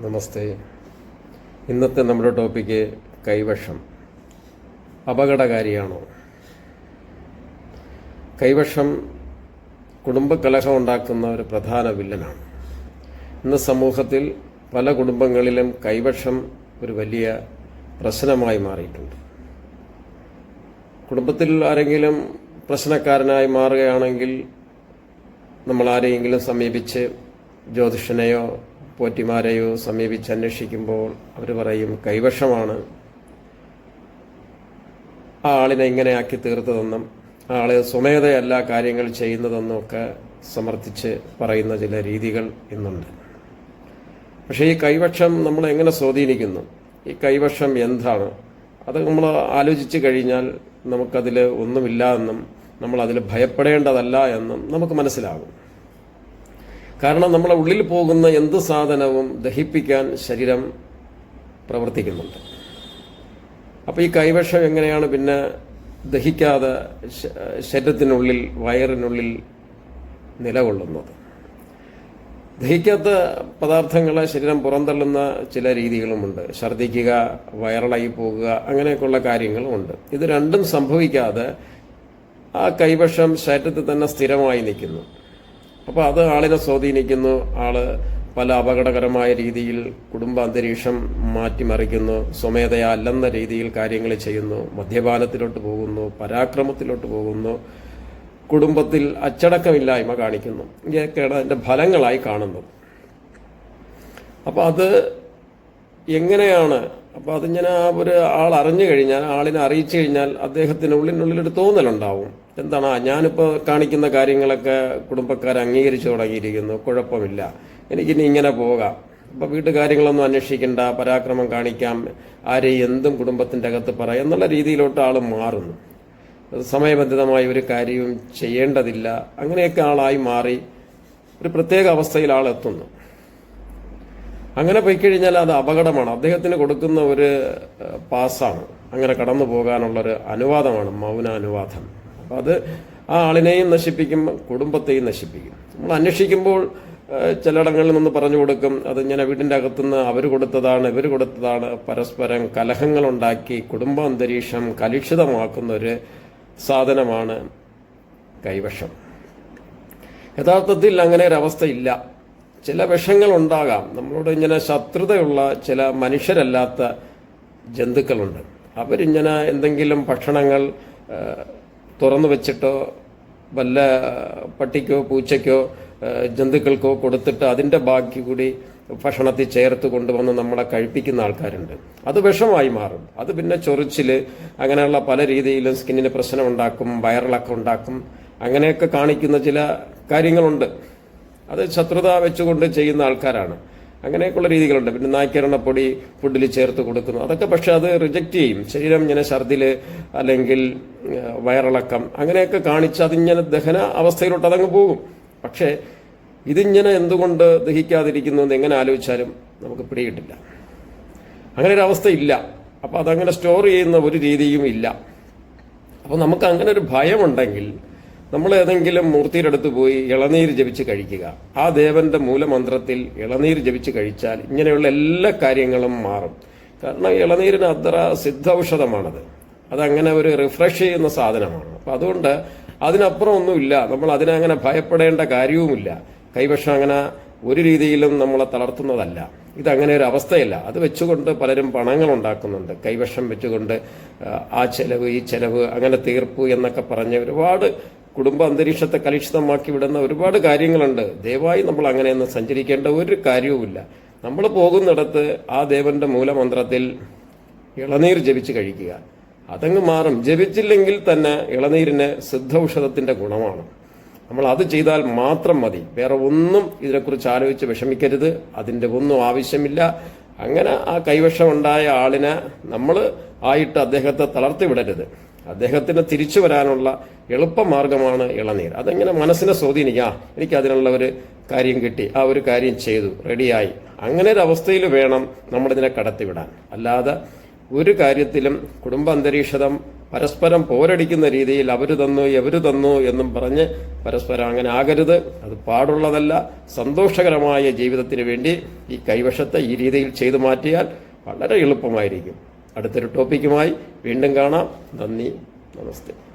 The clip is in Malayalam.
നമസ്തേ. ഇന്നത്തെ നമ്മുടെ ടോപ്പിക്ക് കൈവശം. അപകടകാരിയാണോ? കൈവശം കുടുംബകലഹം ഉണ്ടാക്കുന്ന ഒരു പ്രധാന വില്ലനാണ്. ഇന്ന് സമൂഹത്തിൽ പല കുടുംബങ്ങളിലും കൈവശം ഒരു വലിയ പ്രശ്നമായി മാറിയിട്ടുണ്ട്. കുടുംബത്തിൽ ആരെങ്കിലും പ്രശ്നക്കാരനായി മാറുകയാണെങ്കിൽ നമ്മൾ ആരെയെങ്കിലും സമീപിച്ച് ജ്യോതിഷനെയോ പോറ്റിമാരെയോ സമീപിച്ച് അന്വേഷിക്കുമ്പോൾ അവർ പറയും കൈവശമാണ്. ആ ആളിനെ ഇങ്ങനെ ആക്കി തീർത്തതെന്നും ആൾ സ്വമേധയല്ല കാര്യങ്ങൾ ചെയ്യുന്നതെന്നും ഒക്കെ സമർത്ഥിച്ച് പറയുന്ന ചില രീതികൾ ഇന്നുണ്ട്. പക്ഷേ ഈ കൈവശം നമ്മൾ എങ്ങനെ സ്വാധീനിക്കുന്നു? ഈ കൈവശം എന്താണ്? അത് നമ്മൾ ആലോചിച്ച് കഴിഞ്ഞാൽ നമുക്കതിൽ ഒന്നുമില്ല എന്നും നമ്മൾ അതിൽ ഭയപ്പെടേണ്ടതല്ല എന്നും നമുക്ക് മനസ്സിലാകും. കാരണം നമ്മളെ ഉള്ളിൽ പോകുന്ന എന്ത് സാധനവും ദഹിപ്പിക്കാൻ ശരീരം പ്രവർത്തിക്കുന്നുണ്ട്. അപ്പോൾ ഈ കൈവശം എങ്ങനെയാണ്? പിന്നെ ദഹിക്കാതെ ശരീരത്തിനുള്ളിൽ വയറിനുള്ളിൽ നിലകൊള്ളുന്നത്. ദഹിക്കാത്ത പദാർത്ഥങ്ങളെ ശരീരം പുറന്തള്ളുന്ന ചില രീതികളുമുണ്ട്. ഛർദ്ദിക്കുക വയറളായി പോകുക അങ്ങനെയൊക്കെയുള്ള കാര്യങ്ങളുമുണ്ട്. ഇത് രണ്ടും സംഭവിക്കാതെ ആ കൈവശം ശരീരത്തിൽ തന്നെ സ്ഥിരമായി നിൽക്കുന്നു. അപ്പോൾ അത് ആളിനെ സ്വാധീനിക്കുന്നു. ആൾ പല അപകടകരമായ രീതിയിൽ കുടുംബ അന്തരീക്ഷം മാറ്റിമറിക്കുന്നു. സ്വമേധയാ അല്ലെന്ന രീതിയിൽ കാര്യങ്ങൾ ചെയ്യുന്നു. മദ്യപാനത്തിലോട്ട് പോകുന്നു. പരാക്രമത്തിലോട്ട് പോകുന്നു. കുടുംബത്തിൽ അച്ചടക്കമില്ലായ്മ കാണിക്കുന്നു. ഇതൊക്കെയാണ് അതിന്റെ ഫലങ്ങളായി കാണുന്നത്. അപ്പോൾ അത് എങ്ങനെയാണ്? അപ്പോൾ അതിങ്ങനെ ആ ഒരു ആൾ അറിഞ്ഞു കഴിഞ്ഞാൽ ആളിനെ അറിയിച്ചു കഴിഞ്ഞാൽ അദ്ദേഹത്തിന് ഉള്ളിനുള്ളിലൊരു തോന്നലുണ്ടാവും. എന്താണ് ഞാനിപ്പോൾ കാണിക്കുന്ന കാര്യങ്ങളൊക്കെ കുടുംബക്കാർ അംഗീകരിച്ചു തുടങ്ങിയിരിക്കുന്നു കുഴപ്പമില്ല. എനിക്കിനി ഇങ്ങനെ പോകാം. അപ്പോൾ വീട്ടുകാര്യങ്ങളൊന്നും അന്വേഷിക്കേണ്ട പരാക്രമം കാണിക്കാം ആരെയും എന്തും കുടുംബത്തിന്റെ അകത്ത് പറയാം എന്നുള്ള രീതിയിലോട്ട് ആൾ മാറുന്നു. സമയബന്ധിതമായ ഒരു കാര്യവും ചെയ്യേണ്ടതില്ല. അങ്ങനെയൊക്കെ ആളായി മാറി ഒരു പ്രത്യേക അവസ്ഥയിൽ ആൾ എത്തുന്നു. അങ്ങനെ പോയി കഴിഞ്ഞാൽ അത് അപകടമാണ്. അദ്ദേഹത്തിന് കൊടുക്കുന്ന ഒരു പാസ്സാണ് അങ്ങനെ കടന്നു പോകാനുള്ളൊരു അനുവാദമാണ് മൗന അനുവാദം അപ്പം അത് ആ ആളിനെയും നശിപ്പിക്കും കുടുംബത്തെയും നശിപ്പിക്കും. നമ്മൾ അന്വേഷിക്കുമ്പോൾ ചിലയിടങ്ങളിൽ നിന്ന് പറഞ്ഞു കൊടുക്കും അത് ഇങ്ങനെ വീടിന്റെ അകത്തുനിന്ന് അവർ കൊടുത്തതാണ് ഇവർ കൊടുത്തതാണ്. പരസ്പരം കലഹങ്ങളുണ്ടാക്കി കുടുംബ അന്തരീക്ഷം കലുഷിതമാക്കുന്ന ഒരു സാധനമാണ് കൈവശം. യഥാർത്ഥത്തിൽ അങ്ങനെ ഒരവസ്ഥയില്ല ചില വിഷങ്ങൾ ഉണ്ടാകാം. നമ്മളോട് ഇങ്ങനെ ശത്രുതയുള്ള ചില മനുഷ്യരല്ലാത്ത ജന്തുക്കളുണ്ട്. അവരിങ്ങനെ എന്തെങ്കിലും ഭക്ഷണങ്ങൾ തുറന്നു വെച്ചിട്ടോ വല്ല പട്ടിക്കോ പൂച്ചയ്ക്കോ ജന്തുക്കൾക്കോ കൊടുത്തിട്ട് അതിന്റെ ബാക്കി കൂടി ഭക്ഷണത്തിൽ ചേർത്ത് കൊണ്ടുവന്ന് നമ്മളെ കഴിപ്പിക്കുന്ന ആൾക്കാരുണ്ട്. അത് വിഷമായി മാറും. അത് പിന്നെ ചൊറിച്ചിൽ അങ്ങനെയുള്ള പല രീതിയിലും സ്കിന്നിന് പ്രശ്നം ഉണ്ടാക്കും വയറിളക്കം ഉണ്ടാക്കും അങ്ങനെയൊക്കെ കാണിക്കുന്ന ചില കാര്യങ്ങളുണ്ട്. അത് ശത്രുത വെച്ചുകൊണ്ട് ചെയ്യുന്ന ആൾക്കാരാണ്. അങ്ങനെയൊക്കെയുള്ള രീതികളുണ്ട്. പിന്നെ നായ്ക്കരണപ്പൊടി ഫുഡിൽ ചേർത്ത് കൊടുക്കുന്നു. അതൊക്കെ പക്ഷെ അത് റിജക്റ്റ് ചെയ്യും. ശരീരം ഇങ്ങനെ ഛർദിൽ അല്ലെങ്കിൽ വയറിളക്കം അങ്ങനെയൊക്കെ കാണിച്ച് അതിങ്ങനെ ദഹന അവസ്ഥയിലോട്ട് അതങ്ങ് പോകും. പക്ഷേ ഇതിങ്ങനെ എന്തുകൊണ്ട് ദഹിക്കാതിരിക്കുന്നു എന്ന് എങ്ങനെ ആലോചിച്ചാലും നമുക്ക് പിടികിട്ടില്ല. അങ്ങനെ ഒരു അവസ്ഥ ഇല്ല അപ്പൊ അതങ്ങനെ സ്റ്റോർ ചെയ്യുന്ന ഒരു രീതിയും ഇല്ല. അപ്പോൾ നമുക്ക് അങ്ങനെ ഒരു ഭയമുണ്ടെങ്കിൽ നമ്മൾ ഏതെങ്കിലും മൂർത്തിയുടെ അടുത്ത് പോയി ഇളനീർ ജപിച്ച് കഴിക്കുക. ആ ദേവന്റെ മൂലമന്ത്രത്തിൽ ഇളനീർ ജപിച്ച് കഴിച്ചാൽ ഇങ്ങനെയുള്ള എല്ലാ കാര്യങ്ങളും മാറും. കാരണം ഇളനീരിന് അത്ര സിദ്ധൌഷധമാണത്. അതങ്ങനെ ഒരു റിഫ്രഷ് ചെയ്യുന്ന സാധനമാണ്. അപ്പൊ അതുകൊണ്ട് അതിനപ്പുറം ഒന്നുമില്ല നമ്മൾ അതിനങ്ങനെ ഭയപ്പെടേണ്ട കാര്യവുമില്ല. കൈവശം അങ്ങനെ ഒരു രീതിയിലും നമ്മളെ തളർത്തുന്നതല്ല. ഇതങ്ങനെ ഒരു അവസ്ഥയല്ല. അത് വെച്ചുകൊണ്ട് പലരും പണങ്ങൾ ഉണ്ടാക്കുന്നുണ്ട്. കൈവശം വെച്ചുകൊണ്ട് ആ, ചെലവ് ഈ ചെലവ് അങ്ങനെ തീർപ്പ് എന്നൊക്കെ പറഞ്ഞ് ഒരുപാട് കുടുംബ അന്തരീക്ഷത്തെ കലുഷിതമാക്കി വിടുന്ന ഒരുപാട് കാര്യങ്ങളുണ്ട്. ദയവായി നമ്മൾ അങ്ങനെയൊന്നും സഞ്ചരിക്കേണ്ട ഒരു കാര്യവുമില്ല. നമ്മൾ പോകുന്നിടത്ത് ആ ദേവന്റെ മൂലമന്ത്രത്തിൽ ഇളനീർ ജപിച്ച് കഴിക്കുക. അതങ്ങ് മാറും. ജപിച്ചില്ലെങ്കിൽ തന്നെ ഇളനീരിന് സിദ്ധൌഷധത്തിന്റെ ഗുണമാണ്. നമ്മൾ അത് ചെയ്താൽ മാത്രം മതി. വേറെ ഒന്നും ഇതിനെക്കുറിച്ച് ആലോചിച്ച് വിഷമിക്കരുത്. അതിന്റെ ഒന്നും ആവശ്യമില്ല. അങ്ങനെ ആ കൈവശമുണ്ടായ ആളിനെ നമ്മൾ ആയിട്ട് അദ്ദേഹത്തെ തളർത്തി വിടരുത്. അദ്ദേഹത്തിന് തിരിച്ചു വരാനുള്ള എളുപ്പമാർഗമാണ് ഇളനീർ. അതെങ്ങനെ മനസ്സിനെ സ്വാധീനിക്കാം? എനിക്ക് അതിനുള്ള ഒരു കാര്യം കിട്ടി. ആ ഒരു കാര്യം ചെയ്തു. റെഡിയായി. അങ്ങനെ ഒരു അവസ്ഥയിൽ വേണം നമ്മളിതിനെ കടത്തിവിടാൻ. അല്ലാതെ ഒരു കാര്യത്തിലും കുടുംബ അന്തരീക്ഷം പരസ്പരം പോരടിക്കുന്ന രീതിയിൽ അവർ തന്നു എവർ തന്നു എന്നും പറഞ്ഞ് പരസ്പരം അങ്ങനെ ആകരുത്. അത് പാടുള്ളതല്ല സന്തോഷകരമായ ജീവിതത്തിന് വേണ്ടി ഈ കൈവശത്തെ ഈ രീതിയിൽ ചെയ്തു മാറ്റിയാൽ വളരെ എളുപ്പമായിരിക്കും. അടുത്തൊരു ടോപ്പിക്കുമായി വീണ്ടും കാണാം. നന്ദി. നമസ്തേ.